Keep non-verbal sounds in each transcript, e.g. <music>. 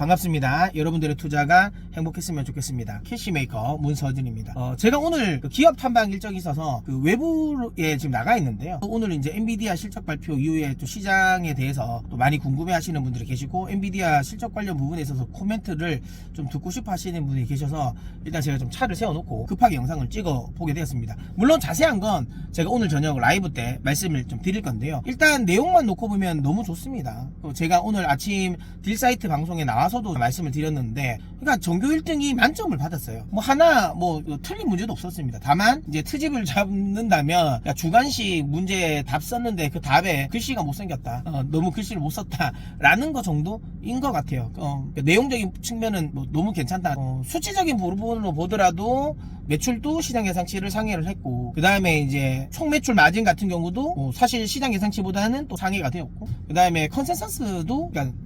반갑습니다. 여러분들의 투자가 행복했으면 좋겠습니다. 캐시메이커 문서진입니다. 어, 제가 오늘 그 기업 탐방 일정이 있어서 그 외부에 지금 나가 있는데요. 오늘 이제 엔비디아 실적 발표 이후에 또 시장에 대해서 또 많이 궁금해 하시는 분들이 계시고 엔비디아 실적 관련 부분에 있어서 코멘트를 좀 듣고 싶어 하시는 분이 계셔서 일단 제가 좀 차를 세워놓고 급하게 영상을 찍어 보게 되었습니다. 물론 자세한 건 제가 오늘 저녁 라이브 때 말씀을 좀 드릴 건데요. 일단 내용만 놓고 보면 너무 좋습니다. 또 제가 오늘 아침 딜사이트 방송에 나와서 도 말씀을 드렸는데, 그러니까 전교 1등이 만점을 받았어요. 뭐 하나 뭐 틀린 문제도 없었습니다. 다만 이제 트집을 잡는다면 야, 주관식 문제 답 썼는데 그 답에 글씨가 못 생겼다. 어, 너무 글씨를 못 썼다라는 거 정도인 것 같아요. 어, 그러니까 내용적인 측면은 뭐 너무 괜찮다. 어, 수치적인 부분으로 보더라도 매출도 시장 예상치를 상회를 했고 그 다음에 이제 총 매출 마진 같은 경우도 어, 사실 시장 예상치보다는 또 상회가 되었고 그 다음에 컨센서스도 그러니까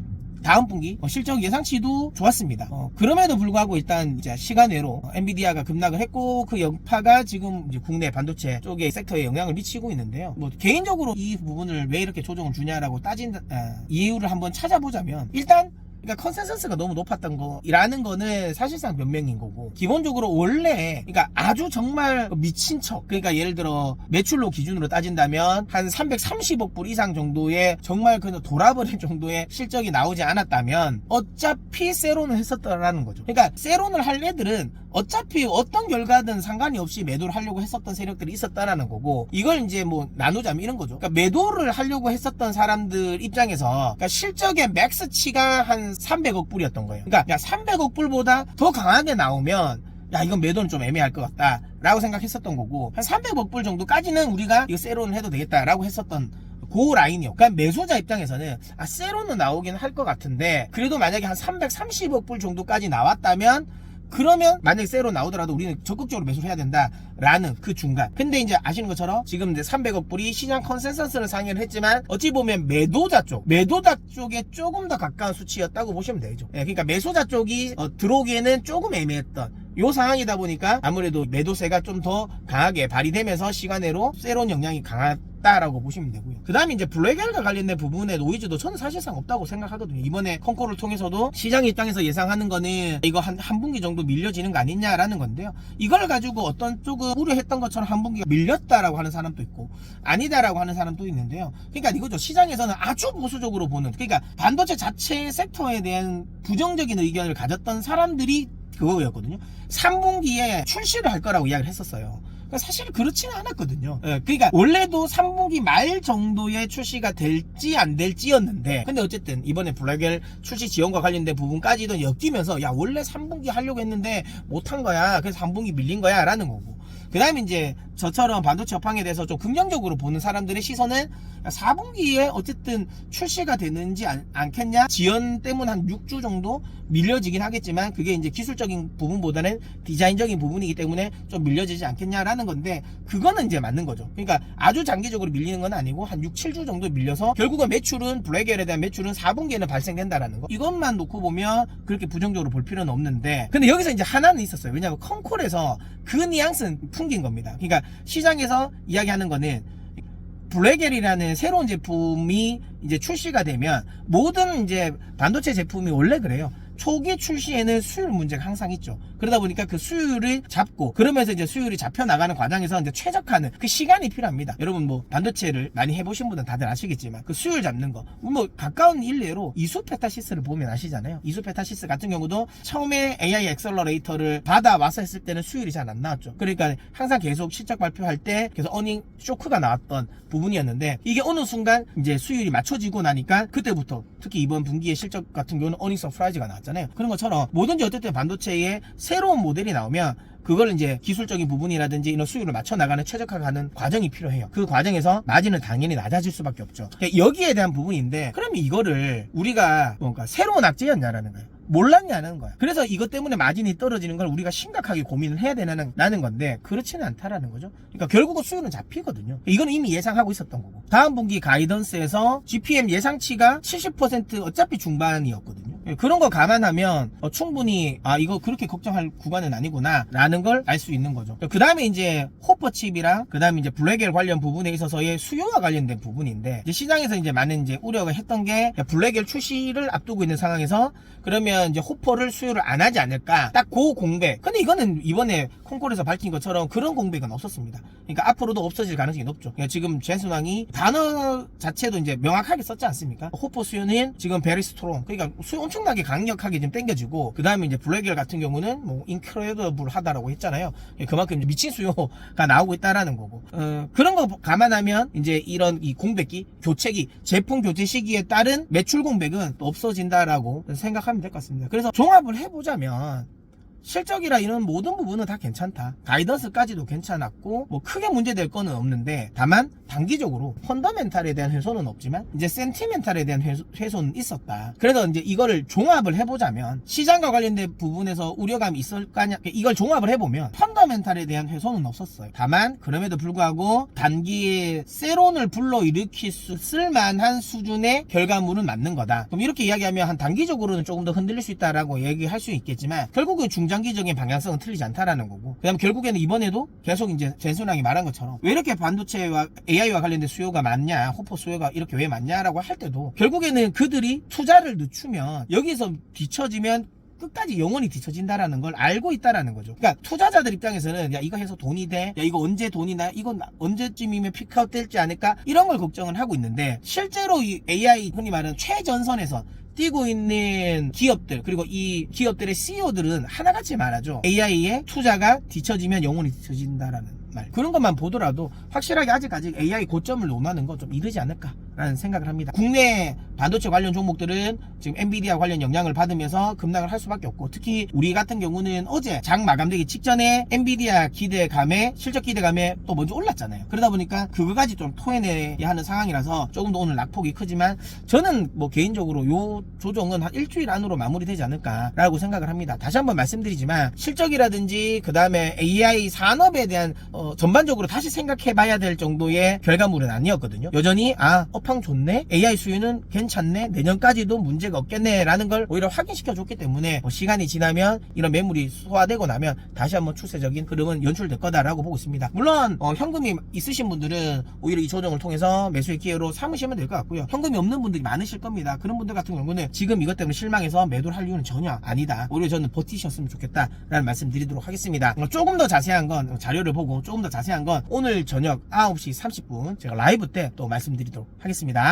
다음 분기 어, 실적 예상치도 좋았습니다. 어, 그럼에도 불구하고 일단 이제 시간 외로 어, 엔비디아가 급락을 했고 그 여파가 지금 국내 반도체 쪽의 섹터에 영향을 미치고 있는데요. 뭐 개인적으로 이 부분을 왜 이렇게 조정을 주냐라고 따진 아, 이유를 한번 찾아보자면 일단 그러니까 컨센서스가 너무 높았던 거라는 거는 사실상 변명인 거고. 기본적으로 원래 그러니까 아주 정말 미친 척. 그러니까 예를 들어 매출로 기준으로 따진다면 한 330억 불 이상 정도의 정말 그냥 돌아버릴 <laughs> 정도의 실적이 나오지 않았다면 어차피 세론을 했었다라는 거죠. 그러니까 세론을 할 애들은 어차피 어떤 결과든 상관이 없이 매도를 하려고 했었던 세력들이 있었다라는 거고 이걸 이제 뭐 나누자면 이런 거죠 그러니까 매도를 하려고 했었던 사람들 입장에서 그러니까 실적의 맥스치가 한 300억 불이었던 거예요. 그러니까 야 300억 불보다 더 강하게 나오면 야 이건 매도는 좀 애매할 것 같다 라고 생각했었던 거고 한 300억 불 정도까지는 우리가 이거 세론을 해도 되겠다 라고 했었던 그 라인이요. 그러니까 매수자 입장에서는 아 세론은 나오긴 할 것 같은데 그래도 만약에 한 330억 불 정도까지 나왔다면 그러면 만약에 세로 나오더라도 우리는 적극적으로 매수를 해야 된다라는 그 중간. 근데 이제 아시는 것처럼 지금 이제 300억 불이 시장 컨센서스를 상회를 했지만 어찌 보면 매도자 쪽, 매도자 쪽에 조금 더 가까운 수치였다고 보시면 되죠. 예, 그러니까 매수자 쪽이 어, 들어오기에는 조금 애매했던 요 상황이다 보니까 아무래도 매도세가 좀 더 강하게 발휘되면서 시간외로 세론 영향이 강 했다라고 보시면 되고요. 그 다음에 이제 블랙엘과 관련된 부분의 노이즈도 저는 사실상 없다고 생각하거든요. 이번에 컨코를 통해서도 시장 입장에서 예상하는 거는 이거 한, 한 분기 정도 밀려지는 거 아니냐라는 건데요. 이걸 가지고 어떤 쪽은 우려했던 것처럼 한 분기가 밀렸다라고 하는 사람도 있고 아니다라고 하는 사람도 있는데요. 그러니까 이거죠. 시장에서는 아주 보수적으로 보는 그러니까 반도체 자체 섹터에 대한 부정적인 의견을 가졌던 사람들이 그거였거든요. 3분기에 출시를 할 거라고 이야기를 했었어요. 그러니까 사실 그렇지는 않았거든요. 예, 그러니까 원래도 3분기 말 정도에 출시가 될지 안 될지였는데 근데 어쨌든 이번에 블랙엘 출시 지원과 관련된 부분까지도 엮이면서 야 원래 3분기 하려고 했는데 못한 거야. 그래서 3분기 밀린 거야 라는 거고. 그 다음에 이제 저처럼 반도체 업황에 대해서 좀 긍정적으로 보는 사람들의 시선은 4분기에 어쨌든 출시가 되는지 안, 않겠냐? 지연 때문에 한 6주 정도 밀려지긴 하겠지만 그게 이제 기술적인 부분보다는 디자인적인 부분이기 때문에 좀 밀려지지 않겠냐라는 건데 그거는 이제 맞는 거죠. 그러니까 아주 장기적으로 밀리는 건 아니고 한 6, 7주 정도 밀려서 결국은 매출은 블랙엘에 대한 매출은 4분기에는 발생된다라는 거. 이것만 놓고 보면 그렇게 부정적으로 볼 필요는 없는데 근데 여기서 이제 하나는 있었어요. 왜냐하면 컨콜에서 그 뉘앙스는 풍긴 겁니다 그러니까 시장에서 이야기하는 거는 블랙엘이라는 새로운 제품이 이제 출시가 되면 모든 이제 반도체 제품이 원래 그래요. 초기 출시에는 수율 문제가 항상 있죠. 그러다 보니까 그 수율을 잡고 그러면서 이제 수율이 잡혀 나가는 과정에서 이제 최적화는 그 시간이 필요합니다. 여러분 뭐 반도체를 많이 해보신 분은 다들 아시겠지만 그 수율 잡는 거 뭐 가까운 일례로 이수페타시스를 보면 아시잖아요. 이수페타시스 같은 경우도 처음에 AI 엑셀러레이터를 받아 와서 했을 때는 수율이 잘 안 나왔죠. 그러니까 항상 계속 실적 발표할 때 계속 어닝 쇼크가 나왔던 부분이었는데 이게 어느 순간 이제 수율이 맞춰지고 나니까 그때부터 특히 이번 분기의 실적 같은 경우는 어닝 서프라이즈가 나왔 잖아요. 그런 것처럼 뭐든지 어쨌든 반도체에 새로운 모델이 나오면 그걸 이제 기술적인 부분이라든지 이런 수율을 맞춰 나가는 최적화가는 과정이 필요해요. 그 과정에서 마진은 당연히 낮아질 수밖에 없죠. 그러니까 여기에 대한 부분인데 그럼 이거를 우리가 뭔가 새로운 악재였냐라는 거예요. 몰랐냐는 거야. 그래서 이것 때문에 마진이 떨어지는 걸 우리가 심각하게 고민을 해야 되는 나는 건데 그렇지는 않다라는 거죠. 그러니까 결국은 수요는 잡히거든요. 이거는 이미 예상하고 있었던 거고. 다음 분기 가이던스에서 GPM 예상치가 70% 어차피 중반이었거든요. 예, 그런 거 감안하면 어, 충분히 아 이거 그렇게 걱정할 구간은 아니구나 라는 걸 알 수 있는 거죠. 그 다음에 이제 호퍼 칩이랑 그 다음에 이제 블랙엘 관련 부분에 있어서의 수요와 관련된 부분인데 이제 시장에서 이제 많은 이제 우려가 했던 게 블랙엘 출시를 앞두고 있는 상황에서 그러면 이제 호퍼를 수요를 안 하지 않을까 딱 그 공백. 근데 이거는 이번에 콩콜에서 밝힌 것처럼 그런 공백은 없었습니다. 그러니까 앞으로도 없어질 가능성이 높죠. 그러니까 지금 젠슨왕이 단어 자체도 이제 명확하게 썼지 않습니까? 호퍼 수요는 지금 베리 스트롱 그러니까 수요 엄청나게 강력하게 지금 땡겨지고 그 다음에 이제 블랙엘 같은 경우는 뭐 인크레더블 하다라고 했잖아요. 예, 그만큼 미친 수요가 나오고 있다라는 거고 어, 그런 거 감안하면 이제 이런 이 공백기 교체기 제품 교체 시기에 따른 매출 공백은 또 없어진다라고 생각하면 될 것 같습니다. 그래서 종합을 해보자면 실적이라 이런 모든 부분은 다 괜찮다. 가이던스까지도 괜찮았고 뭐 크게 문제될 거는 없는데 다만 단기적으로 펀더멘탈에 대한 훼손은 없지만 이제 센티멘탈에 대한 훼손, 훼손은 있었다. 그래서 이제 이거를 종합을 해보자면 시장과 관련된 부분에서 우려감이 있을 까냐 이걸 종합을 해보면 펀더멘탈에 대한 훼손은 없었어요. 다만 그럼에도 불구하고 단기에 세론을 불러일으킬 수 쓸만한 수준의 결과물은 맞는 거다. 그럼 이렇게 이야기하면 한 단기적으로는 조금 더 흔들릴 수 있다라고 얘기할 수 있겠지만 결국은 중장 기적인 방향성은 틀리지 않다라는 거고. 그다음 결국에는 이번에도 계속 이제 젠순왕이 말한 것처럼 왜 이렇게 반도체와 AI와 관련된 수요가 많냐 호퍼 수요가 이렇게 왜 많냐라고 할 때도 결국에는 그들이 투자를 늦추면 여기서 뒤처지면 끝까지 영원히 뒤처진다라는 걸 알고 있다라는 거죠. 그러니까 투자자들 입장에서는 야 이거 해서 돈이 돼, 야 이거 언제 돈이 나, 이건 언제쯤이면 피크아웃 될지 않을까? 이런 걸 걱정을 하고 있는데 실제로 이 AI 흔히 말하는 최전선에서 뛰고 있는 기업들 그리고 이 기업들의 CEO들은 하나같이 말하죠. AI에 투자가 뒤처지면 영원히 뒤처진다라는 말. 그런 것만 보더라도 확실하게 아직까지 AI 고점을 논하는 건 좀 이르지 않을까 라는 생각을 합니다. 국내 반도체 관련 종목들은 지금 엔비디아 관련 영향을 받으면서 급락을 할 수밖에 없고 특히 우리 같은 경우는 어제 장 마감되기 직전에 엔비디아 기대감에 실적 기대감에 또 먼저 올랐잖아요. 그러다 보니까 그거까지 좀 토해내야 하는 상황이라서 조금 더 오늘 낙폭이 크지만 저는 뭐 개인적으로 요 조정은 한 일주일 안으로 마무리되지 않을까라고 생각을 합니다. 다시 한번 말씀드리지만 실적이라든지 그 다음에 AI 산업에 대한 어, 전반적으로 다시 생각해봐야 될 정도의 결과물은 아니었거든요. 여전히 아 업황 좋네, AI 수요는 괜찮네, 내년까지도 문제가 없겠네 라는 걸 오히려 확인시켜 줬기 때문에 뭐 시간이 지나면 이런 매물이 소화되고 나면 다시 한번 추세적인 흐름은 연출될 거다라고 보고 있습니다. 물론 어, 현금이 있으신 분들은 오히려 이 조정을 통해서 매수의 기회로 삼으시면 될 것 같고요. 현금이 없는 분들이 많으실 겁니다. 그런 분들 같은 경우는 지금 이것 때문에 실망해서 매도를 할 이유는 전혀 아니다. 오히려 저는 버티셨으면 좋겠다라는 말씀 드리도록 하겠습니다. 어, 조금 더 자세한 건 자료를 보고 조금 더 자세한 건 오늘 저녁 9시 30분 제가 라이브 때 또 말씀드리도록 하겠습니다.